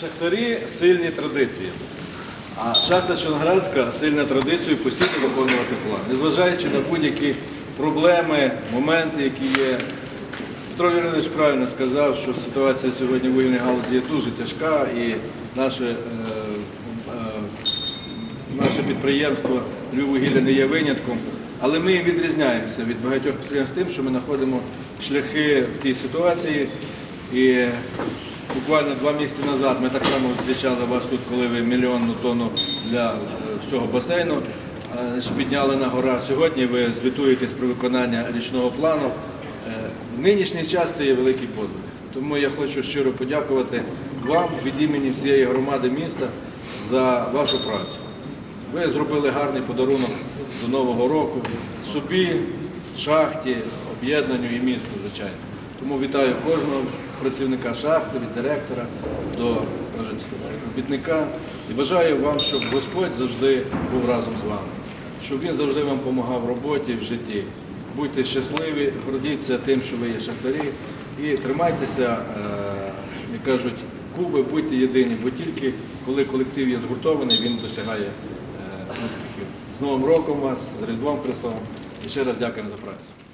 Шахтарі сильні традиції. А шахта Чонградська сильна традицію постійно виконувати план. Незважаючи на будь-які проблеми, моменти, які є. Петро Юрійович правильно сказав, що ситуація сьогодні в вугільній галузі є дуже тяжка і наше, е, е, наше підприємство Львіввугілля не є винятком. Але ми відрізняємося від багатьох підприємств тим, що ми знаходимо шляхи в тій ситуації. І буквально два місяці назад ми так само зустрічали вас тут, коли ви мільйонну тонну для е, всього басейну е, підняли на гора. Сьогодні ви звітуєтесь про виконання річного плану. Е, нинішній час це є великий подвиг. Тому я хочу щиро подякувати вам від імені всієї громади міста за вашу працю. Ви зробили гарний подарунок до Нового року собі, шахті, об'єднанню і місту, звичайно. Тому вітаю кожного працівника шахти, від директора до робітника. І бажаю вам, щоб Господь завжди був разом з вами, щоб він завжди вам допомагав в роботі, в житті. Будьте щасливі, гордіться тим, що ви є шахтарі, і тримайтеся, е, як кажуть, куби, будьте єдині, бо тільки коли колектив є згуртований, він досягає е, успіхів. З Новим роком вас, з Різдвом Христовим і ще раз дякуємо за працю.